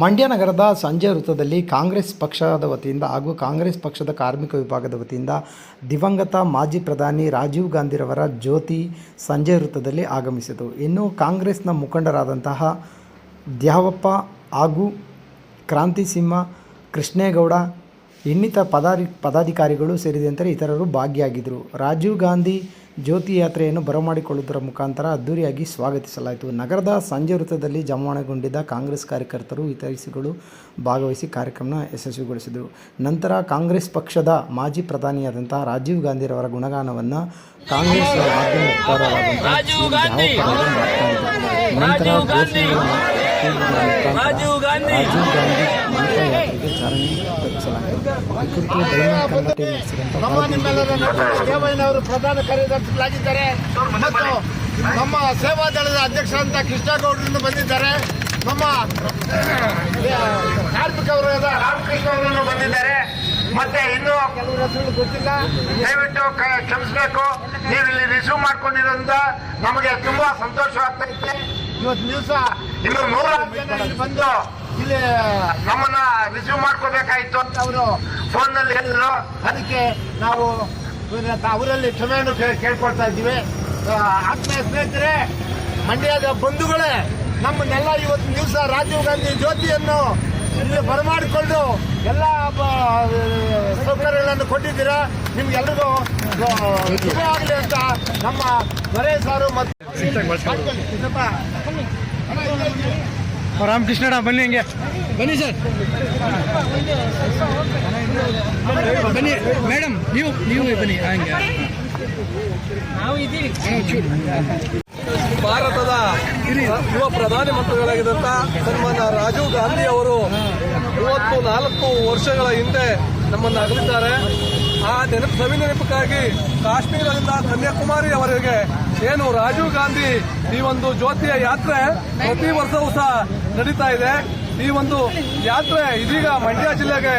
ಮಂಡ್ಯ ನಗರದ ಸಂಜೆ ವೃತ್ತದಲ್ಲಿ ಕಾಂಗ್ರೆಸ್ ಪಕ್ಷದ ವತಿಯಿಂದ ಹಾಗೂ ಕಾಂಗ್ರೆಸ್ ಪಕ್ಷದ ಕಾರ್ಮಿಕ ವಿಭಾಗದ ವತಿಯಿಂದ ದಿವಂಗತ ಮಾಜಿ ಪ್ರಧಾನಿ ರಾಜೀವ್ ಗಾಂಧಿರವರ ಜ್ಯೋತಿ ಸಂಜೆ ವೃತ್ತದಲ್ಲಿ ಆಗಮಿಸಿತು. ಇನ್ನು ಕಾಂಗ್ರೆಸ್ನ ಮುಖಂಡರಾದಂತಹ ದ್ಯಾವಪ್ಪ ಹಾಗೂ ಕ್ರಾಂತಿ ಸಿಂಹ, ಕೃಷ್ಣೇಗೌಡ ಇನ್ನಿತರ ಪದಾರಿ, ಪದಾಧಿಕಾರಿಗಳು ಸೇರಿದಂತೆ ಇತರರು ಭಾಗಿಯಾಗಿದ್ದರು. ರಾಜೀವ್ ಗಾಂಧಿ ಜ್ಯೋತಿ ಯಾತ್ರೆಯನ್ನು ಬರಮಾಡಿಕೊಳ್ಳುವುದರ ಮುಖಾಂತರ ಅದ್ದೂರಿಯಾಗಿ ಸ್ವಾಗತಿಸಲಾಯಿತು ನಗರದ ಸಂಜೆ ವೃತ್ತದಲ್ಲಿ ಜಮಾವಣೆಗೊಂಡಿದ್ದ ಕಾಂಗ್ರೆಸ್ ಕಾರ್ಯಕರ್ತರು ಹಿತೈಷಿಗಳು ಭಾಗವಹಿಸಿ ಕಾರ್ಯಕ್ರಮ ಯಶಸ್ವಿಗೊಳಿಸಿದರು ನಂತರ ಕಾಂಗ್ರೆಸ್ ಪಕ್ಷದ ಮಾಜಿ ಪ್ರಧಾನಿಯಾದಂತಹ ರಾಜೀವ್ ಗಾಂಧಿರವರ ಗುಣಗಾನವನ್ನು ಕಾಂಗ್ರೆಸ್ ಮಾಧ್ಯಮ. ನಂತರ ರಾಜೀವ್ ಗಾಂಧಿ. ಯಾತ್ರೆಗೆ ಚಾಲನೆ ಕುರಿತು ಕನ್ನಡ ನಡೆಸಿದಂಥ ದೇವಯ್ಯನವರು ಪ್ರಧಾನ ಕಾರ್ಯದರ್ಶಿಗಳಾಗಿದ್ದಾರೆ. ಮತ್ತು ನಮ್ಮ ಸೇವಾ ದಳದ ಅಧ್ಯಕ್ಷರಂತ ಕೃಷ್ಣಗೌಡರಿಂದ ಬಂದಿದ್ದಾರೆ. ನಮ್ಮ ಕಾರ್ಮಿಕ ವರ್ಗದ ರಾಮಕೃಷ್ಣ ಅವರನ್ನು ಬಂದಿದ್ದಾರೆ. ಮತ್ತೆ ಇನ್ನು ಕೆಲವರು ಹೆಸರು ಗೊತ್ತಿಲ್ಲ. ದಯವಿಟ್ಟು ಕ್ಷಮಿಸಬೇಕು. ನೀವು ಇಲ್ಲಿ ರಿಸೀವ್ ಮಾಡ್ಕೊಂಡಿರೋದ್ರಿಂದ ನಮಗೆ ತುಂಬಾ ಸಂತೋಷವಾಗ್ತಾ ಇದೆ. ಇವತ್ತು ದಿವಸ ಇನ್ನು ನೂರಾರು ಜನ ಇಲ್ಲಿ ಬಂದು ಇಲ್ಲಿ ನಮ್ಮನ್ನ ರಿಸೀವ್ ಮಾಡ್ಕೋಬೇಕಾಯ್ತು ಅಂತ ಅವರು ಫೋನ್ನಲ್ಲಿ ಹೇಳಿದ್ರು. ಅದಕ್ಕೆ ನಾವು ಅವರಲ್ಲಿ ಕ್ಷಮೆಯನ್ನು ಕೇಳ್ಕೊಳ್ತಾ ಇದ್ದೀವಿ. ಆತ್ಮೀಯ ಸ್ನೇಹಿತರೆ ಮಂಡ್ಯದ ಬಂಧುಗಳೇ ನಮ್ಮನ್ನೆಲ್ಲ ಇವತ್ತು ದಿವಸ ರಾಜೀವ್ ಗಾಂಧಿ ಜ್ಯೋತಿಯನ್ನು ಇಲ್ಲಿ ಬರಮಾಡಿಕೊಂಡು ಎಲ್ಲ ಸೌಕರ್ಯಗಳನ್ನು ಕೊಟ್ಟಿದ್ದೀರಾ? ನಿಮ್ಗೆಲ್ರಿಗೂ ಆಗಲಿ ಅಂತ ನಮ್ಮ ದೊರೆ ಸಾರು ಮತ್ತು ಸ್ವಲ್ಪ ರಾಮಕೃಷ್ಣಡ ಬನ್ನಿ ಹಂಗೆ. ಬನ್ನಿ ಸರ್. ಬನ್ನಿ ಮೇಡಮ್ ನೀವು ನೀವು ಬನ್ನಿ. ಹಂಗೆ. ನಾವು ಇದ್ದೀವಿ. ಭಾರತದ ಯುವ ಪ್ರಧಾನಿ ಮಂತ್ರಿಗಳಾಗಿದ್ದಂತಹ ಸನ್ಮಾನ ರಾಜೀವ್ ಗಾಂಧಿ ಅವರು ಮೂವತ್ತು ನಾಲ್ಕು ವರ್ಷಗಳ ಹಿಂದೆ ನಮ್ಮನ್ನು ಅಗಲಿದ್ದಾರೆ. ಆ ನೆನಪು ಸವಿ ನೆನಪಕ್ಕಾಗಿ ಕಾಶ್ಮೀರದಿಂದ ಕನ್ಯಾಕುಮಾರಿಯವರೆಗೆ ಏನು, ರಾಜೀವ್ ಗಾಂಧಿ ಈ ಒಂದು ಜ್ಯೋತಿಯ ಯಾತ್ರೆ ಪ್ರತಿ ವರ್ಷವೂ ಸಹ ನಡೀತಾ ಇದೆ. ಈ ಒಂದು ಯಾತ್ರೆ ಇದೀಗ ಮಂಡ್ಯ ಜಿಲ್ಲೆಗೆ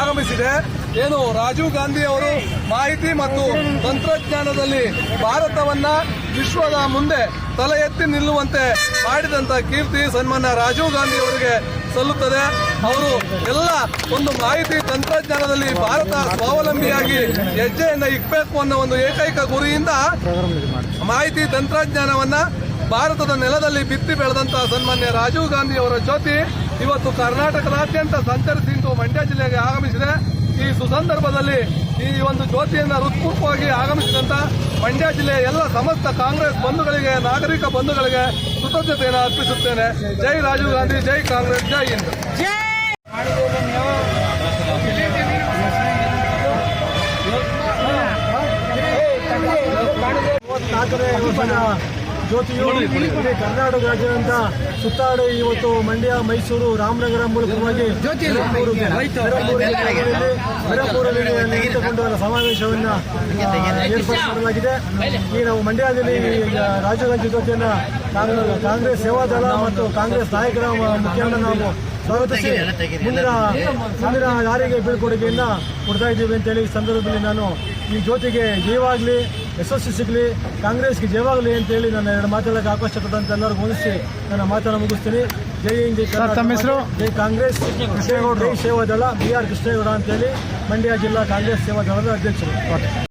ಆಗಮಿಸಿದೆ. ಏನು, ರಾಜೀವ್ ಗಾಂಧಿ ಅವರು ಮಾಹಿತಿ ಮತ್ತು ತಂತ್ರಜ್ಞಾನದಲ್ಲಿ ಭಾರತವನ್ನ ವಿಶ್ವದ ಮುಂದೆ ತಲೆ ಎತ್ತಿ ನಿಲ್ಲುವಂತೆ ಮಾಡಿದಂತ ಕೀರ್ತಿ ಸನ್ಮಾನ ರಾಜೀವ್ ಗಾಂಧಿ ಅವರಿಗೆ ಸಲ್ಲುತ್ತದೆ. ಅವರು ಎಲ್ಲ ಒಂದು ಮಾಹಿತಿ ತಂತ್ರಜ್ಞಾನದಲ್ಲಿ ಭಾರತ ಸ್ವಾವಲಂಬಿಯಾಗಿ ಹೆಜ್ಜೆಯನ್ನು ಇಕ್ಕಬೇಕು ಅನ್ನೋ ಒಂದು ಏಕೈಕ ಗುರಿಯಿಂದ ಮಾಹಿತಿ ತಂತ್ರಜ್ಞಾನವನ್ನ ಭಾರತದ ನೆಲದಲ್ಲಿ ಬಿತ್ತಿ ಬೆಳೆದಂತಹ ಸನ್ಮಾನ್ಯ ರಾಜೀವ್ ಗಾಂಧಿ ಅವರ ಜ್ಯೋತಿ ಇವತ್ತು ಕರ್ನಾಟಕದಾದ್ಯಂತ ಸಂಚರಿಸಿ ಮಂಡ್ಯ ಜಿಲ್ಲೆಗೆ ಆಗಮಿಸಿದೆ. ಈ ಸುಸಂದರ್ಭದಲ್ಲಿ ಈ ಒಂದು ಜ್ಯೋತಿಯನ್ನು ಹೃತ್ಪೂರ್ವಕವಾಗಿ ಆಗಮಿಸಿದಂತ ಮಂಡ್ಯ ಜಿಲ್ಲೆಯ ಎಲ್ಲ ಸಮಸ್ತ ಕಾಂಗ್ರೆಸ್ ಬಂಧುಗಳಿಗೆ, ನಾಗರಿಕ ಬಂಧುಗಳಿಗೆ ಕೃತಜ್ಞತೆಯನ್ನು ಅರ್ಪಿಸುತ್ತೇನೆ. ಜೈ ರಾಜೀವ್ ಗಾಂಧಿ ಜೈ ಕಾಂಗ್ರೆಸ್ ಜೈ ಹಿಂದ್. ಜ್ಯೋತಿಯು ಇಡೀ ಕರ್ನಾಟಕ ರಾಜ್ಯದಂತ ಸುತ್ತಾಡಿ ಇವತ್ತು ಮಂಡ್ಯ ಮೈಸೂರು ರಾಮನಗರ ಮೂಲಕವಾಗಿ ಬೆರಪೂರು ಬೆರಪೂರಲ್ಲಿ ನಿಂತುಕೊಂಡು ಸಮಾವೇಶವನ್ನು ಏರ್ಪಡಿಸಲಾಗಿದೆ ಈ ನಾವು ಮಂಡ್ಯದಲ್ಲಿ ರಾಜೀವ್ ಗಾಂಧಿ ಜ್ಯೋತಿಯನ್ನ ಕಾಂಗ್ರೆಸ್ ಸೇವಾ ಸೇವಾದಳ ಮತ್ತು ಕಾಂಗ್ರೆಸ್ ನಾಯಕರ ಮುಖ್ಯವನ್ನು ನಾವು ಸ್ವಾಗತಿಸಿ. ಮುಂದಿನ ಮುಂದಿನ ಯಾರಿಗೆ ಬೀಳ್ಕೊಡುಗೆಯನ್ನು ಕೊಡ್ತಾ ಇದ್ದೀವಿ ಅಂತೇಳಿ ಈ ಸಂದರ್ಭದಲ್ಲಿ ನಾನು ಈ ಜ್ಯೋತಿಗೆ ಜಯವಾಗಲಿ ಯಶಸ್ಸು ಸಿಗಲಿ ಕಾಂಗ್ರೆಸ್ಗೆ ಜಯವಾಗಲಿ ಅಂತೇಳಿ ನಾನು ಎರಡು ಮಾತಾಡೋಕೆ ಅವಕಾಶ ಕೊಟ್ಟಂತ ಎಲ್ಲರಿಗೂ ವಂದಿಸಿ ನನ್ನ ಮಾತನ್ನು ಮುಗಿಸ್ತೀನಿ. ಜೈ ಹಿಂದ್ ಜೈ ತಮ್ಮ ಹೆಸರು? ಜೈ ಕಾಂಗ್ರೆಸ್ ಜೈ ಸೇವಾದಳ ಬಿ ಆರ್ ಕೃಷ್ಣೇಗೌಡ ಅಂತೇಳಿ ಮಂಡ್ಯ ಜಿಲ್ಲಾ ಕಾಂಗ್ರೆಸ್ ಸೇವಾದಳದ ಅಧ್ಯಕ್ಷರು.